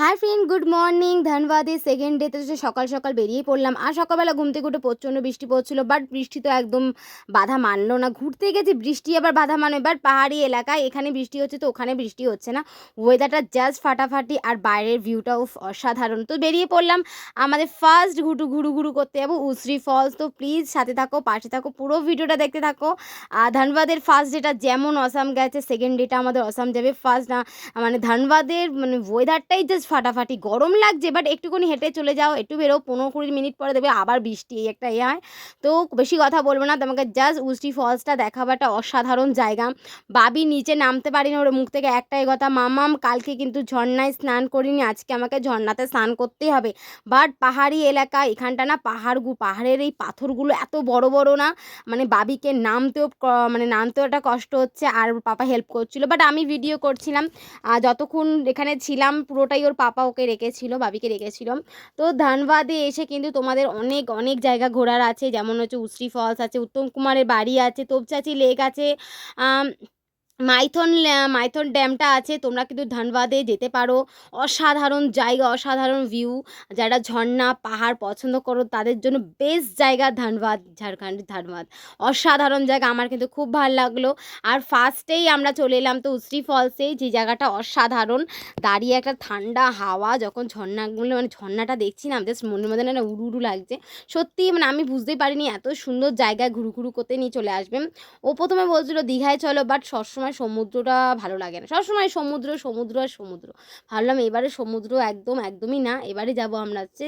High friend good morning ধনবাদে second ডেতে তো সকাল সকাল বেরিয়ে পড়লাম। আর সকালবেলা ঘুম থেকে উঠে প্রচণ্ড বৃষ্টি পড়ছিল বাট বৃষ্টি তো একদম বাধা মানলো না। ঘুরতে গেছি, বৃষ্টি আবার বাধা মানবে বাট পাহাড়ি এলাকায় এখানে বৃষ্টি হচ্ছে তো ওখানে বৃষ্টি হচ্ছে না। ওয়েদারটা জাস্ট ফাটাফাটি আর বাইরের ভিউটাও অসাধারণ। তো বেরিয়ে পড়লাম আমাদের ফার্স্ট ঘুটু ঘুরু ঘুরু করতে যাব উসরি ফলস তো প্লিজ সাথে থাকো, পাশে থাকো, পুরো ভিডিওটা দেখতে থাকো। আর ধানবাদের ফার্স্ট ডেটা যেমন অসাম গেছে সেকেন্ড ডেটা আমাদের অসাম যাবে। ফার্স্ট না মানে ধানবাদের মানে ওয়েদারটাই জাস্ট ফাটাফাটি। গরম লাগছে বাট একটুখানি হেঁটে চলে যাও, একটু বেরো, পনেরো কুড়ি মিনিট পরে দেবে আবার বৃষ্টি, এই একটা ইয়ে হয় তো বেশি কথা বলব না, তোমাকে জাস্ট উষ্টি ফলসটা দেখাবো একটা অসাধারণ জায়গা। বাবি নিচে নামতে পারিনি, ওর মুখ থেকে একটাই কথা মামাম কালকে কিন্তু ঝর্ণায় স্নান করিনি, আজকে আমাকে ঝর্ণাতে স্নান করতেই হবে। বাট পাহাড়ি এলাকা, এখানটা না পাহাড় পাহাড়ের এই পাথরগুলো এত বড় বড় না মানে বাবিকে নামতেও মানে নামতেও একটা কষ্ট হচ্ছে, আর পাপা হেল্প করছিল। বাট আমি ভিডিও করছিলাম যতক্ষণ এখানে ছিলাম, পুরোটাই ওর পাপা ওকে রেখেছিল, বাবিকে রেখেছিল। তো ধানবাদে এসে কিন্তু তোমাদের অনেক অনেক জায়গা ঘোরার আছে। যেমন হচ্ছে উশ্রী ফলস আছে, উত্তম কুমারের বাড়ি আছে, তোপচাচি লেক আছে মাইথন মাইথন ড্যামটা আছে, তোমরা কিন্তু ধানবাদে যেতে পারো। অসাধারণ জায়গা, অসাধারণ ভিউ যারা ঝর্ণা, পাহাড় পছন্দ করো, তাদের জন্য বেস্ট জায়গা ধানবাদ, ঝাড়খণ্ড ধানবাদ। অসাধারণ জায়গা, আমার কিন্তু খুব ভালো লাগল। আর ফার্স্টেই আমরা চলে এলাম তো উশ্রী ফলসে যে জায়গাটা অসাধারণ। দাঁড়িয়ে একটা ঠান্ডা হাওয়া, যখন ঝর্ণাগুলো মানে ঝর্ণাটা দেখছি না জাস্ট মনের মধ্যে না উড়ু উড়ু লাগছে। সত্যি মানে আমি বুঝতেই পারিনি, এত সুন্দর জায়গায় ঘুরু ঘুরু করতে নিয়ে চলে আসবেন ও প্রথমে বলছিল, দীঘায় চলো বাট সবসময় সমুদ্রটা ভালো লাগে না। সবসময় সমুদ্র সমুদ্র আর সমুদ্র। ভাবলাম এবারে সমুদ্র একদম, একদমই না। এবারে যাব আমরা হচ্ছে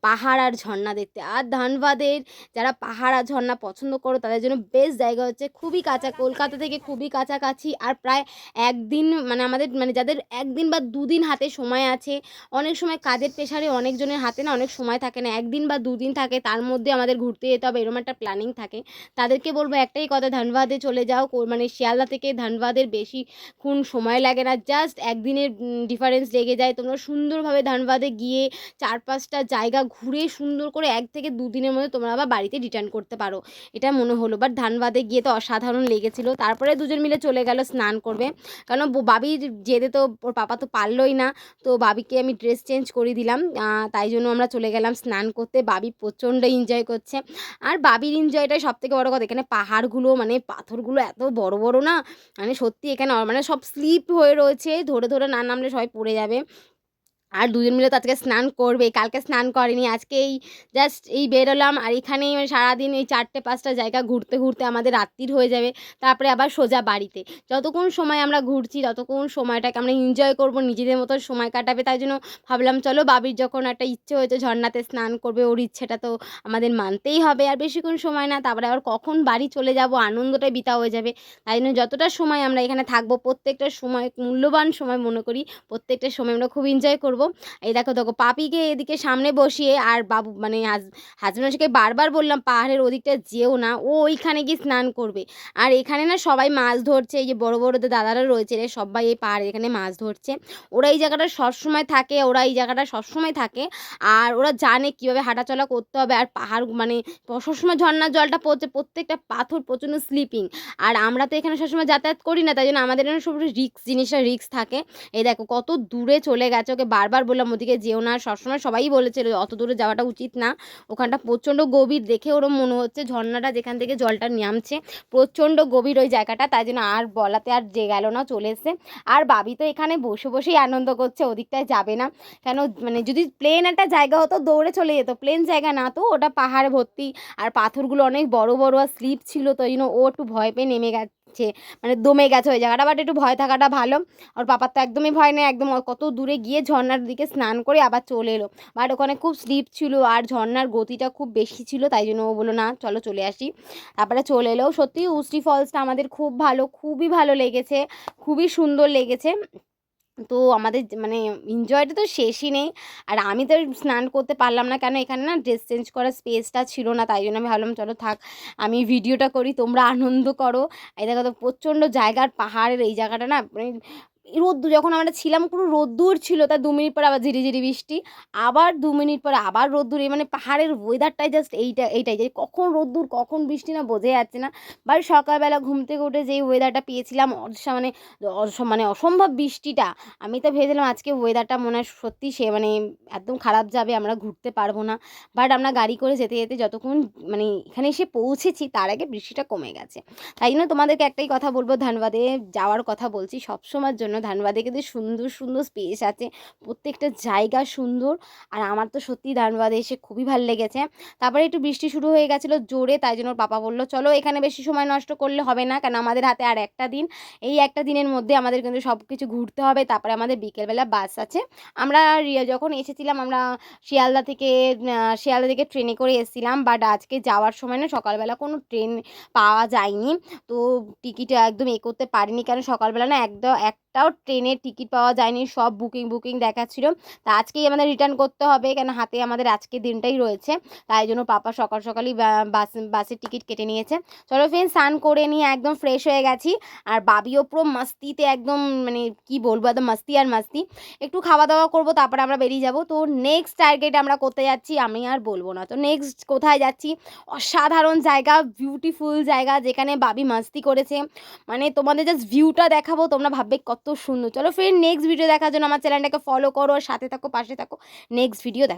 পাহাড় আর ঝর্ণা দেখতে। আর ধানবাদের যারা পাহাড় আর ঝর্ণা পছন্দ করো, তাদের জন্য বেস্ট জায়গা হচ্ছে খুবই কাছা কলকাতা থেকে খুবই কাছাকাছি। আর প্রায় একদিন মানে আমাদের মানে যাদের একদিন বা দুদিন হাতে সময় আছে, অনেক সময় কাজের প্রেশারে অনেকজনের হাতে না অনেক সময় থাকে না। একদিন বা দুদিন থাকে, তার মধ্যে আমাদের ঘুরতে যেতে হবে, এরকম একটা প্ল্যানিং থাকে। তাদেরকে বলব একটাই কথা, ধানবাদে চলে যাও মানে শিয়ালদা থেকে ধানবাদের বেশিক্ষণ সময় লাগে না। জাস্ট একদিনের ডিফারেন্স লেগে যায়। তোমরা সুন্দরভাবে ধানবাদে গিয়ে চার পাঁচটা জায়গা ঘুরে সুন্দর করে এক থেকে দুদিনের মধ্যে তোমরা আবার বাড়িতে রিটার্ন করতে পারো। এটা মনে হলো। বাট ধানবাদে গিয়ে তো অসাধারণ লেগেছিলো। তারপরে দুজন মিলে চলে গেল স্নান করবে। কারণ বাবির যেতে তো, ওর পাপা তো পারলোই না। তো বাবিকে আমি ড্রেস চেঞ্জ করে দিলাম। তাই জন্য আমরা চলে গেলাম স্নান করতে। বাবি প্রচণ্ড এনজয় করছে। আর বাবির এনজয়টাই সব থেকে বড় কথা। এখানে পাহাড়গুলো মানে পাথরগুলো এত বড় বড় না। মানে সত্যি এখানে মানে সব স্লিপ হয়ে রয়েছে, ধরে ধরে না নামলে সবাই পড়ে যাবে। আর দুজন মিলে তো আজকে স্নান করবে কালকে স্নান করেনি আজকে এই জাস্ট এই বেরোলাম আর এখানেই মানে সারাদিন এই চারটে, পাঁচটা জায়গা ঘুরতে ঘুরতে আমাদের রাত্রির হয়ে যাবে। তারপরে আবার সোজা বাড়িতে। যতক্ষণ সময় আমরা ঘুরছি, ততক্ষণ সময়টাকে আমরা এনজয় করব, নিজেদের মতো সময় কাটাবে। তাই জন্য ভাবলাম, চলো বাবির যখন একটা ইচ্ছে হয়েছে ঝর্ণাতে স্নান করবে, ওর ইচ্ছেটা তো আমাদের মানতেই হবে। আর বেশিক্ষণ সময় না, তারপরে আবার কখন বাড়ি চলে যাব, আনন্দটাই বিতা হয়ে যাবে। তাই জন্য যতটা সময় আমরা এখানে থাকব, প্রত্যেকটা সময়, মূল্যবান সময় মনে করি, প্রত্যেকটা সময় আমরা খুব এনজয় করব। এই দেখো দেখো, পাপিকে এদিকে সামনে বসিয়ে আর বাবু মানে হাজবেন্ডকে বারবার বললাম, পাহাড়ের ওদিকটা যেও না, ও ওইখানে গিয়ে স্নান করবে। আর এখানে না সবাই মাছ ধরছে, এই যে বড় বড় দাদারা রয়েছে রে, সবাই এই পাহাড়ে এখানে মাছ ধরছে। ওরা এই জায়গাটা সবসময় থাকে, ওরা এই জায়গাটা সবসময় থাকে, আর ওরা জানে কীভাবে হাঁটাচলা করতে হবে, আর পাহাড় মানে সবসময় ঝর্ণার জলটা পড়ছে, প্রত্যেকটা পাথর প্রচণ্ড স্লিপিং। আর আমরা তো এখানে সবসময় যাতায়াত করি না, তাই জন্য আমাদের এখানে সব রিক্স জিনিসটা রিক্স থাকে। এই দেখো, কত দূরে চলে গেছে ওকে বারবার বললাম ওদিকে যেও না। সবসময় সবাই বলেছিল অত দূরে যাওয়াটা উচিত না। ওখানটা প্রচণ্ড গভীর দেখে ওরম মনে হচ্ছে। ঝর্ণাটা যেখান থেকে জলটা নামছে, প্রচণ্ড গভীর ওই জায়গাটা। তাই জন্য আর বলাতে আর যে গেল না, চলে এসছে। আর বাবি তো এখানে বসে বসেই আনন্দ করছে, ওদিকটায় যাবে না। কেন মানে যদি প্লেন একটা জায়গা হতো, দৌড়ে চলে যেত। প্লেন জায়গা না তো, ওটা পাহাড় ভর্তি। আর পাথরগুলো অনেক বড় বড় আর স্লিপ ছিল, তো ওই জন্য ও একটু ভয় পেয়ে নেমে গেছে। মানে দমে গেছে ওই জায়গাটা বাট একটু ভয় থাকাটা ভালো। আর পাপার তো একদমই ভয় নেই, একদম কত দূরে গিয়ে ঝর্নার দিকে স্নান করে আবার চলে এলো। বাট ওখানে খুব স্লিপ ছিল আর ঝর্নার গতিটা খুব বেশি ছিল, তাই জন্য ও বলল, না, চলো চলে আসি। তারপরে চলে এলো। সত্যি, উষ্টি ফলসটা আমাদের খুব ভালো, খুবই ভালো লেগেছে, খুবই সুন্দর লেগেছে। তো আমাদের মানে এনজয়টা তো শেষই নেই। আর আমি তো স্নান করতে পারলাম না কেন? এখানে না ড্রেস চেঞ্জ করার স্পেসটা ছিল না, তাই জন্য আমি ভাবলাম, চলো থাক, আমি ভিডিওটা করি, তোমরা আনন্দ করো। এই দেখো তো প্রচণ্ড জায়গার পাহাড়ের এই জায়গাটা না মানে রোদ্দুর, যখন আমরা ছিলাম পুরো রোদ্দুর ছিল তার দু মিনিট পরে আবার ঝিরিঝিরি বৃষ্টি, আবার দু মিনিট পরে আবার রোদ্দুর, এই মানে পাহাড়ের ওয়েদারটাই জাস্ট এইটা, এইটাই, যে কখন রোদ্দুর, কখন বৃষ্টি না বোঝা যাচ্ছে না। বাট সকালবেলা ঘুম থেকে উঠে যেই ওয়েদারটা পেয়েছিলাম মানে মানে অসম্ভব বৃষ্টিটা, আমি তো ভেবেছিলাম আজকে ওয়েদারটা মনে হয় সত্যি সে মানে একদম খারাপ যাবে, আমরা ঘুরতে পারব না। বাট আমরা গাড়ি করে যেতে যেতে যতক্ষণ মানে এখানে এসে পৌঁছেছি, তার আগে বৃষ্টিটা কমে গেছে। তাই জন্য তোমাদেরকে একটাই কথা বলব ধানবাদে যাওয়ার কথা বলছি, সবসময়ের জন্য ধানবাদে কিন্তু সুন্দর সুন্দর স্পেস আছে। প্রত্যেকটা জায়গা সুন্দর। আর আমার তো সত্যি ধানবাদে এসে খুবই ভালো লেগেছে। তারপরে একটু বৃষ্টি শুরু হয়ে গেছিল জোরে, তাই জন্য ওর পাপা বলল, চলো এখানে বেশি সময় নষ্ট করলে হবে না, কারণ আমাদের হাতে আর একটা দিন। এই একটা দিনের মধ্যে আমাদের কিন্তু সব কিছু ঘুরতে হবে। তারপরে আমাদের বিকেলবেলা বাস আছে। আমরা যখন এসেছিলাম, আমরা শিয়ালদা থেকে শিয়ালদা থেকে ট্রেনে করে এসেছিলাম। বাট আজকে যাওয়ার সময় না, সকালবেলা কোনো ট্রেন পাওয়া যায়নি। তো টিকিট একদম এ করতে পারিনি, কারণ সকালবেলা না একদম একটাও ট্রেনের টিকিট পাওয়া যায়নি, সব বুকিং বুকিং দেখাচ্ছিল। তা আজকেই আমাদের রিটার্ন করতে হবে, কেন হাতে আমাদের আজকে দিনটাই রয়েছে। তাই জন্য পাপা সকাল সকালই বাস, বাসের টিকিট কেটে নিয়েছে। চলো ফ্রেন্ড স্নান করে নিয়ে একদম ফ্রেশ হয়ে গেছি। আর বাবিও পুরো মাস্তিতে একদম মানে কি বলব, একদম মাস্তি আর মাস্তি। একটু খাওয়া দাওয়া করব, তারপরে আমরা বেরিয়ে যাব। তো নেক্সট টার্গেট আমরা করতে যাচ্ছি, আমি আর বলব না। তো নেক্সট কোথায় যাচ্ছি? অসাধারণ জায়গা বিউটিফুল জায়গা, যেখানে বাবি মাস্তি করেছে। মানে তোমাদের জাস্ট ভিউটা দেখাবো, তোমরা ভাববে কত সুন্দর। চলো ফ্রেন্ড নেক্সট ভিডিও দেখার জন্য আমার চ্যানেলটাকে ফলো করো সাথে থাকো, পাশে থাকো। নেক্সট ভিডিও দেখো